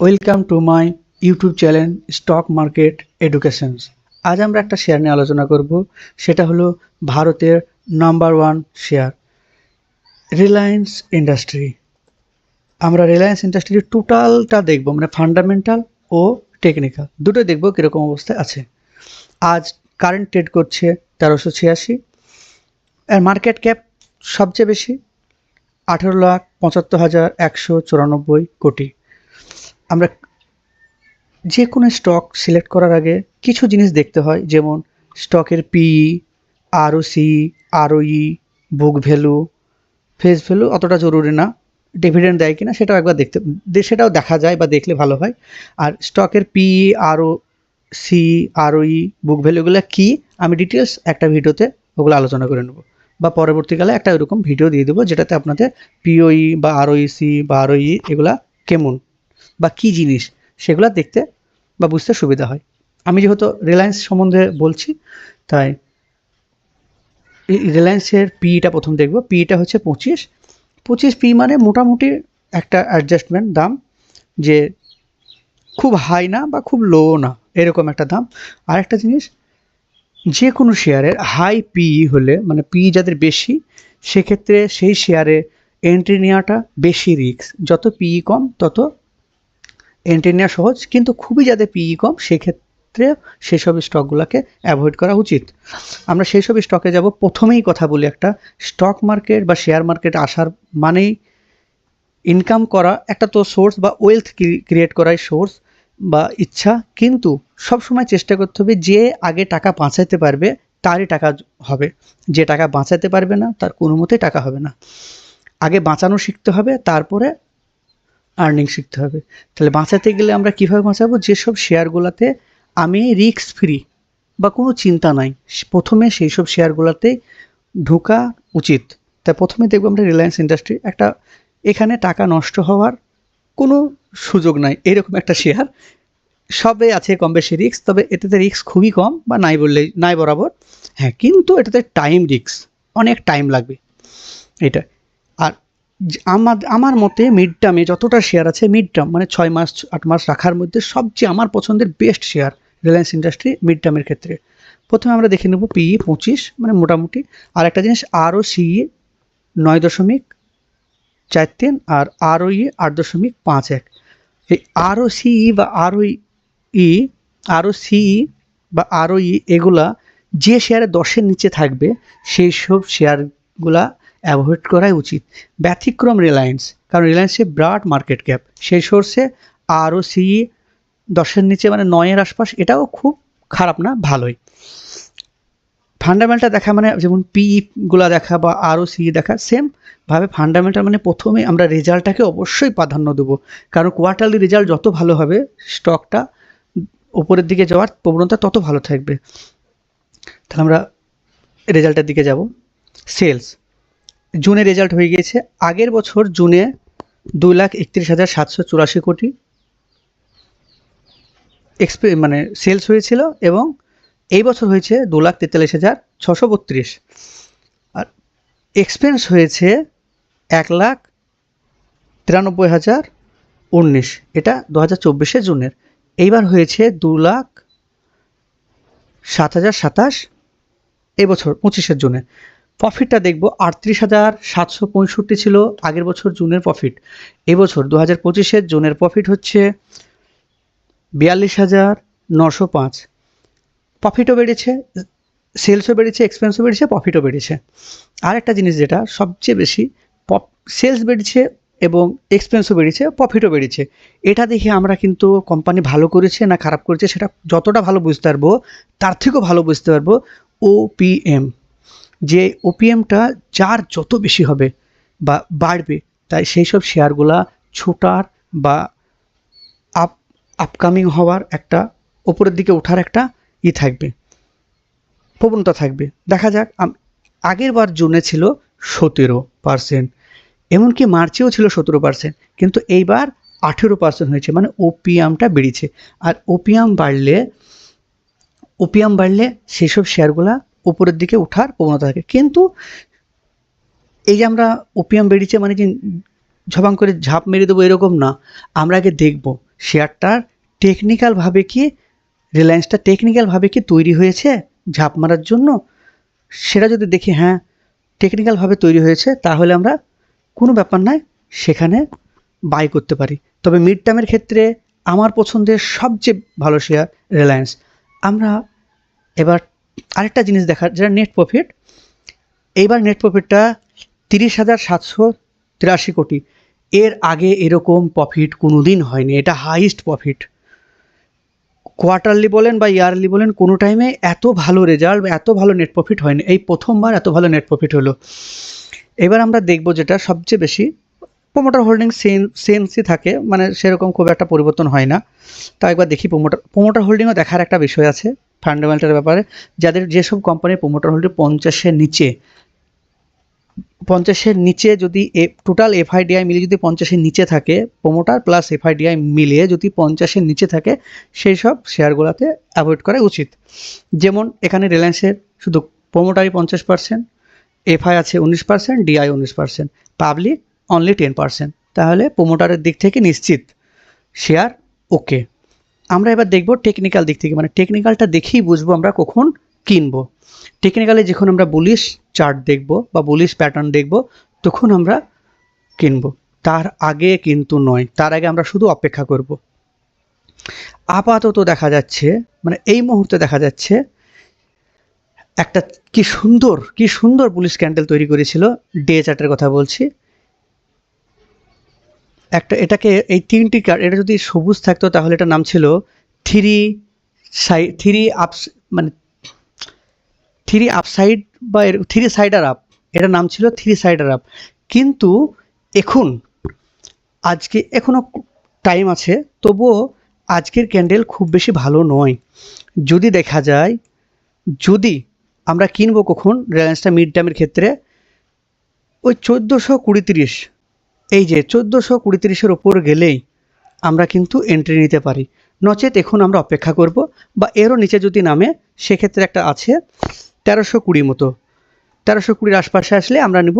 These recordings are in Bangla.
Welcome to my YouTube channel stock market educations আজ আমরা একটা শেয়ার নিয়ে আলোচনা করব, সেটা হলো ভারতের number one share Reliance industry আমরা রিলায়েন্স ইন্ডাস্ট্রির টোটালটা দেখব মানে ফান্ডামেন্টাল ও টেকনিক্যাল দুটো দেখব কীরকম অবস্থায় আছে। আজ কারেন্ট ট্রেড করছে তেরোশো ছিয়াশি আর মার্কেট ক্যাপ সবচেয়ে বেশি, আঠেরো লাখ পঁচাত্তর হাজার একশো চুরানব্বই কোটি। আমরা যে কোনো স্টক সিলেক্ট করার আগে কিছু জিনিস দেখতে হয়, যেমন স্টকের PE ROC ROE book value face value অতটা জরুরি না। ডিভিডেন্ড দেয় কিনা সেটাও একবার দেখতে সেটাও দেখা যায় বা দেখলে ভালো হয়। আর স্টকের পিই আরও সি আরওই বুক ভ্যালুগুলো কী, আমি ডিটেলস একটা ভিডিওতে ওগুলো আলোচনা করে নেব। বা পরবর্তীকালে একটা এরকম ভিডিও দিয়ে দেবো যেটাতে আপনাদের পিওই বা আরওইসি বা আরওই এগুলা কেমন। বা কী জিনিস সেগুলো দেখতে বা বুঝতে সুবিধা হয়। আমি যেহেতু রিলায়েন্স সম্বন্ধে বলছি, তাই রিলায়েন্সের পিটা প্রথম দেখব। পিটা হচ্ছে পঁচিশ। পঁচিশ পি মানে মোটামুটি একটা অ্যাডজাস্টমেন্ট দাম যে খুব হাই না বা খুব লো না, এরকম একটা দাম। আর একটা জিনিস যে কোনো শেয়ারের হাই পি হলে মানে পি যাদের বেশি, সেক্ষেত্রে সেই শেয়ারে এন্ট্রি নেওয়াটা বেশি রিস্ক যত পি কম, তত এন্ট্রি নেওয়া সহজ, কিন্তু খুবই যাদের পিই কম, সেক্ষেত্রে সেসব স্টকগুলোকে অ্যাভয়েড করা উচিত। আমরা সেই সব স্টকে যাব, প্রথমেই কথা বলি একটা স্টক মার্কেট বা শেয়ার মার্কেট আসার মানেই ইনকাম করা, একটা তো সোর্স বা ওয়েলথ ক্রিয়েট করাই সোর্স বা ইচ্ছা, কিন্তু সব সময় চেষ্টা করতে হবে যে আগে টাকা বাঁচাতে পারবে, তারই টাকা হবে। যে টাকা বাঁচাতে পারবে না, তার কোনো মতেই টাকা হবে না। আগে বাঁচানো শিখতে হবে, তারপরে আর্নিং শিখতে হবে। তাহলে বাঁচাতে গেলে আমরা কীভাবে বাঁচাবো? যেসব শেয়ারগুলোতে আমি রিস্ক ফ্রি বা কোনো চিন্তা নাই, প্রথমে সেই সব শেয়ারগুলোতে ঢোকা উচিত। তাই প্রথমে দেখব আমরা রিলায়েন্স ইন্ডাস্ট্রি একটা, এখানে টাকা নষ্ট হওয়ার কোনো সুযোগ নাই, এরকম একটা শেয়ার সবে আছে, কম বেশি রিস্ক তবে এটাতে রিস্ক খুবই কম বা নাই বললেই নাই বরাবর। হ্যাঁ কিন্তু এটাতে টাইম রিস্ক অনেক টাইম লাগবে। এটা। আর আমার আমার মতে মিড টার্মে যতটা শেয়ার আছে মিড টার্ম মানে ছয় মাস, আট মাস রাখার মধ্যে সবচেয়ে আমার পছন্দের best share Reliance industry mid টার্মের ক্ষেত্রে। প্রথমে আমরা দেখে নেব পিই পঁচিশ মানে মোটামুটি। আর একটা জিনিস আরও সিই নয় দশমিক চার তিন আর আরওই আট দশমিক পাঁচ এক। এই আরও সিই বা আরওই ই আরও সিই বা আরওই এগুলা যে শেয়ারে দশের নিচে থাকবে, সেই সব শেয়ারগুলা অ্যাভয়েড করাই উচিত। ব্যতিক্রম রিলায়েন্স, কারণ রিলায়েন্সে ব্রাড মার্কেট ক্যাপ। সেই সোর্সে আরও সিই দশের নিচে মানে নয়ের আশপাশ, এটাও খুব খারাপ না, ভালোই। ফান্ডামেন্টাল দেখা মানে যেমন পিগুলা দেখা বা আরও সি দেখা সেম ভাবে ফান্ডামেন্টাল মানে প্রথমে আমরা রেজাল্টটাকে অবশ্যই প্রাধান্য দেবো। কারণ কোয়ার্টারলি রেজাল্ট যত ভালো হবে, স্টকটা উপরের দিকে যাওয়ার প্রবণতা তত ভালো থাকবে। তাহলে আমরা রেজাল্টের দিকে যাব। সেলস। জুনে রেজাল্ট হয়ে গিয়েছে। আগের বছর জুনে দুই লাখ একত্রিশ হাজার সাতশো চুরাশি কোটি এক্সপে মানে সেলস হয়েছিল এবং এই বছর হয়েছে দু লাখ তেতাল্লিশ হাজার ছশো বত্রিশ। আর এক্সপেন্স হয়েছে এক লাখ তিরানব্বই হাজার উনিশ। এটা দু হাজার চব্বিশে জুনের। এইবার হয়েছে দু লাখ সাত হাজার সাতাশ এবছর পঁচিশের জুনে। প্রফিটটা দেখব, আটত্রিশ হাজার সাতশো পঁয়ষট্টি ছিল আগের বছর জুনের প্রফিট এবছর দু হাজার পঁচিশের জুনের প্রফিট হচ্ছে বিয়াল্লিশ হাজার নশো পাঁচ। প্রফিটও বেড়েছে সেলসও বেড়েছে এক্সপেন্সও বেড়েছে প্রফিটও বেড়েছে। আর একটা জিনিস যেটা সবচেয়ে বেশি সেলস বেড়েছে এবং এক্সপেন্সও বেড়েছে প্রফিটও বেড়েছে। এটা দেখে আমরা কিন্তু কোম্পানি ভালো করেছে না খারাপ করেছে, সেটা যতটা ভালো বুঝতে পারব, তার থেকেও ভালো বুঝতে পারব ওপিএম যে ওপিএমটা যার যত বেশি হবে বা বাড়বে, তাই সেই সব শেয়ারগুলা ছোটার বা আপ আপকামিং হওয়ার একটা ওপরের দিকে ওঠার একটা ই থাকবে, প্রবণতা থাকবে। দেখা যাক আগের বার জুনে ছিল সতেরো পার্সেন্ট এমনকি মার্চেও ছিল সতেরো পার্সেন্ট কিন্তু এইবার আঠেরো পার্সেন্ট হয়েছে মানে ওপিএমটা বেড়েছে। আর ওপিএম বাড়লে ওপিএম বাড়লে সেসব শেয়ারগুলা উপরের দিকে ওঠার প্রবণতা থাকে। কিন্তু এই যে আমরা ওপিএম বেড়েছে মানে যে ঝবাং করে ঝাঁপ মেরে দেবো এরকম না, আমরা আগে দেখব শেয়ারটার টেকনিক্যালভাবে কি, রিলায়েন্সটা টেকনিক্যালভাবে কি তৈরি হয়েছে ঝাঁপ মারার জন্য। সেটা যদি দেখি হ্যাঁ টেকনিক্যালভাবে তৈরি হয়েছে, তাহলে আমরা কোনো ব্যাপার নয়, সেখানে বাই করতে পারি। তবে মিড টার্মের ক্ষেত্রে আমার পছন্দের সবচেয়ে ভালো শেয়ার রিলায়েন্স। আমরা এবার আরেকটা জিনিস দেখার, যেটা নেট প্রফিট এইবার নেট প্রফিটটা তিরিশ হাজার সাতশো তিরাশি কোটি। এর আগে এরকম প্রফিট কোনো দিন হয়নি, এটা হাইস্ট প্রফিট কোয়ার্টারলি বলেন বা ইয়ারলি বলেন, কোনো টাইমে এত ভালো রেজাল্ট বা এত ভালো নেট প্রফিট হয়নি। এই প্রথমবার এত ভালো নেট প্রফিট হলো। এবার আমরা দেখব যেটা সবচেয়ে বেশি প্রোমোটার হোল্ডিং সেম সেমসই থাকে মানে সেরকম খুব একটা পরিবর্তন হয় না। তা একবার দেখি প্রোমোটার প্রোমোটার হোল্ডিংও দেখার একটা বিষয় আছে। ফান্ডামেন্টাল ব্যাপারে, যাদের যেসব কোম্পানির প্রোমোটার হোল্ডিং পঞ্চাশের নিচে পঞ্চাশের নিচে যদি এ টোটাল এফআইডিআই মিলে যদি পঞ্চাশের নিচে থাকে প্রোমোটার প্লাস এফআইডিআই মিলিয়ে যদি পঞ্চাশের নিচে থাকে, সেই সব শেয়ারগুলোতে অ্যাভয়েড করা উচিত। যেমন এখানে রিলায়েন্সের শুধু প্রোমোটারই পঞ্চাশ পার্সেন্ট এফআই আছে উনিশ পার্সেন্ট ডিআই উনিশ percent public only ten percent তাহলে প্রোমোটারের দিক থেকে নিশ্চিত। শেয়ার ওকে আমরা এবার দেখব টেকনিক্যাল দিক থেকে। মানে টেকনিক্যালটা দেখেই বুঝব আমরা কখন কিনবো। টেকনিক্যালি যখন আমরা বুলিশ চার্ট দেখব বা বুলিশ প্যাটার্ন দেখব, তখন আমরা কিনব। তার আগে কিন্তু নয়, তার আগে আমরা শুধু অপেক্ষা করব। আপাতত দেখা যাচ্ছে মানে এই মুহূর্তে দেখা যাচ্ছে, একটা কি সুন্দর কি সুন্দর পুলিশ ক্যান্ডেল তৈরি করেছিল ডে চার্টের কথা বলছি। একটা, এটাকে এই তিনটি কার্ড এটা যদি সবুজ থাকতো তাহলে এটার নাম ছিল থ্রি সাই, থ্রি আপস মানে থ্রি আপসাইড বা থ্রি সাইডার আপ, এটার নাম ছিল থ্রি সাইডার আপ। কিন্তু এখন, আজকে এখনও টাইম আছে, তবুও আজকের ক্যান্ডেল খুব বেশি ভালো নয়। যদি দেখা যায়, যদি আমরা কিনবো কখন রিলায়েন্সটা মিড টাইমের ক্ষেত্রে, ওই চোদ্দোশো কুড়ি তিরিশ এই যে চোদ্দোশো কুড়ি তিরিশের ওপর গেলেই আমরা কিন্তু এন্ট্রি নিতে পারি। নচেত এখন আমরা অপেক্ষা করব বা এরও নিচে যদি নামে, সেক্ষেত্রে একটা আছে তেরোশো কুড়ি মতো। তেরোশো কুড়ির আশপাশে আসলে আমরা নিব,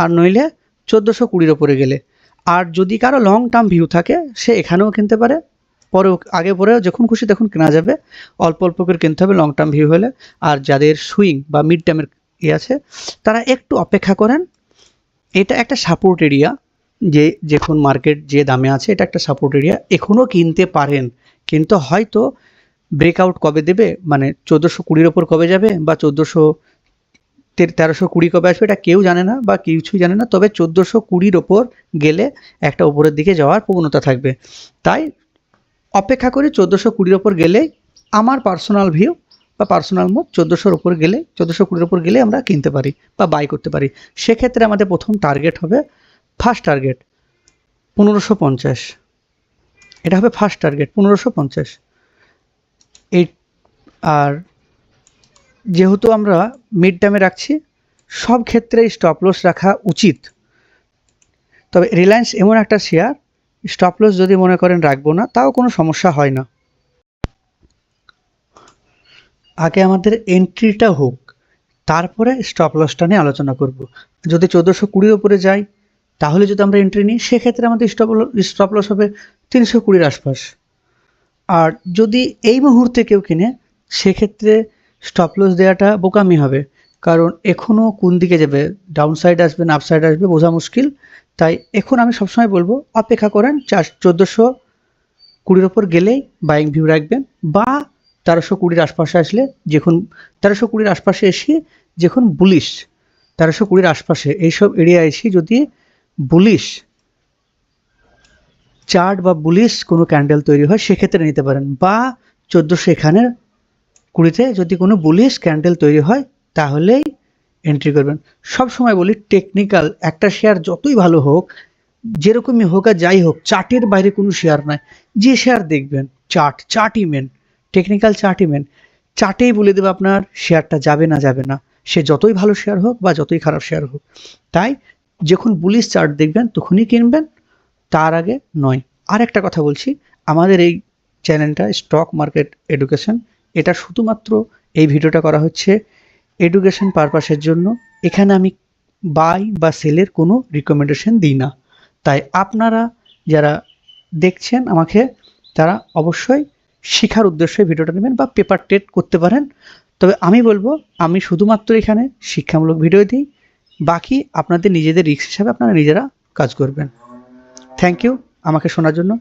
আর নইলে চোদ্দোশো কুড়ির ওপরে গেলে। আর যদি কারও লং টার্ম ভিউ থাকে, সে এখানেও কিনতে পারে। পরেও আগে পরেও যখন খুশি তখন কেনা যাবে। অল্প অল্প করে কিনতে হবে লং টার্ম ভিউ হলে। আর যাদের সুইং বা মিড টার্মের ইয়ে আছে, তারা একটু অপেক্ষা করেন। এটা একটা সাপোর্ট এরিয়া যে যখন মার্কেট যে দামে আছে, এটা একটা সাপোর্ট এরিয়া এখনও কিনতে পারেন, কিন্তু হয়তো ব্রেকআউট কবে দেবে? মানে চোদ্দোশো কুড়ির ওপর কবে যাবে? বা চোদ্দোশো তেরোশো কুড়ি কবে আসবে? এটা কেউ জানে না বা কিছুই জানে না। তবে চোদ্দোশো কুড়ির ওপর গেলে একটা ওপরের দিকে যাওয়ার প্রবণতা থাকবে। তাই অপেক্ষা করে চোদ্দোশো কুড়ির ওপর গেলে আমার পার্সোনাল ভিউ বা পার্সোনাল মত চোদ্দোশোর ওপর গেলে, চোদ্দোশো কুড়ির ওপর গেলে আমরা কিনতে পারি বা বাই করতে পারি। সেক্ষেত্রে আমাদের প্রথম টার্গেট হবে ফার্স্ট টার্গেট পনেরোশো পঞ্চাশ। এটা হবে ফার্স্ট টার্গেট পনেরোশো পঞ্চাশ। এই, আর যেহেতু আমরা মিড টার্মে রাখছি, সব ক্ষেত্রে স্টপ লস রাখা উচিত। তবে রিলায়েন্স এমন একটা শেয়ার স্টপ লস যদি মনে করেন রাখব না, তাও কোনো সমস্যা হয় না। আগে আমাদের এন্ট্রিটা হোক, তারপরে স্টপ লসটা নিয়ে আলোচনা করব। যদি চোদ্দোশো কুড়ির ওপরে যাই, তাহলে যদি আমরা এন্ট্রি নিই, সেক্ষেত্রে আমাদের স্টপ স্টপ লস হবে তিনশো কুড়ির আশপাশ। আর যদি এই মুহূর্তে কেউ কিনে, সেক্ষেত্রে স্টপ লস দেওয়াটা বোকামি হবে। কারণ এখনও কোন দিকে যাবে? ডাউন সাইড আসবে না আপ সাইড আসবে, বোঝা মুশকিল। তাই এখন আমি সবসময় বলব, অপেক্ষা করেন চার চোদ্দোশো কুড়ির ওপর গেলেই বাইং ভিউ রাখবেন, বা তেরোশো কুড়ির আশপাশে আসলে যখন, তেরোশো কুড়ির আশপাশে এসে যখন বুলিশ তেরোশো কুড়ির আশপাশে এইসব এরিয়া এসে যদি বুলিশ চার্ট বা বুলিশ কোনো ক্যান্ডেল তৈরি হয়, সেক্ষেত্রে নিতে পারেন। বা চোদ্দোশো এখানের কুড়িতে যদি কোনো বুলিশ ক্যান্ডেল তৈরি হয়, তাহলেই এন্ট্রি করবেন। সব সময় বলি টেকনিক্যাল একটা শেয়ার যতই ভালো হোক, যেরকমই হোক আর যাই হোক চার্টের বাইরে কোনো শেয়ার নাই। যে শেয়ার দেখবেন চার্ট চার্টই মেন টেকনিক্যাল চার্টই মেন চার্টেই বলে দেবে আপনার শেয়ারটা যাবে না যাবে না। সে যতই ভালো শেয়ার হোক বা যতই খারাপ শেয়ার হোক। তাই যখন বুলিশ চার্ট দেখবেন, তখনই কিনবেন, তার আগে নয়। আর একটা কথা বলছি, আমাদের এই চ্যানেলটা স্টক মার্কেট এডুকেশন এটা শুধুমাত্র এই ভিডিওটা করা হচ্ছে এডুকেশন পারপাসের জন্য। এখানে আমি বাই বা সেলের কোনো রিকমেন্ডেশন দিই না। তাই আপনারা যারা দেখছেন আমাকে, তারা অবশ্যই শেখার উদ্দেশ্যে ভিডিওটা নেবেন বা পেপার টেট করতে পারেন। তবে আমি বলব, আমি শুধুমাত্র এখানে শিক্ষামূলক ভিডিও দিই, বাকি আপনাদের নিজেদের রিক্স হিসাবে আপনারা নিজেরা কাজ করবেন। থ্যাংক ইউ আমাকে শোনার জন্য।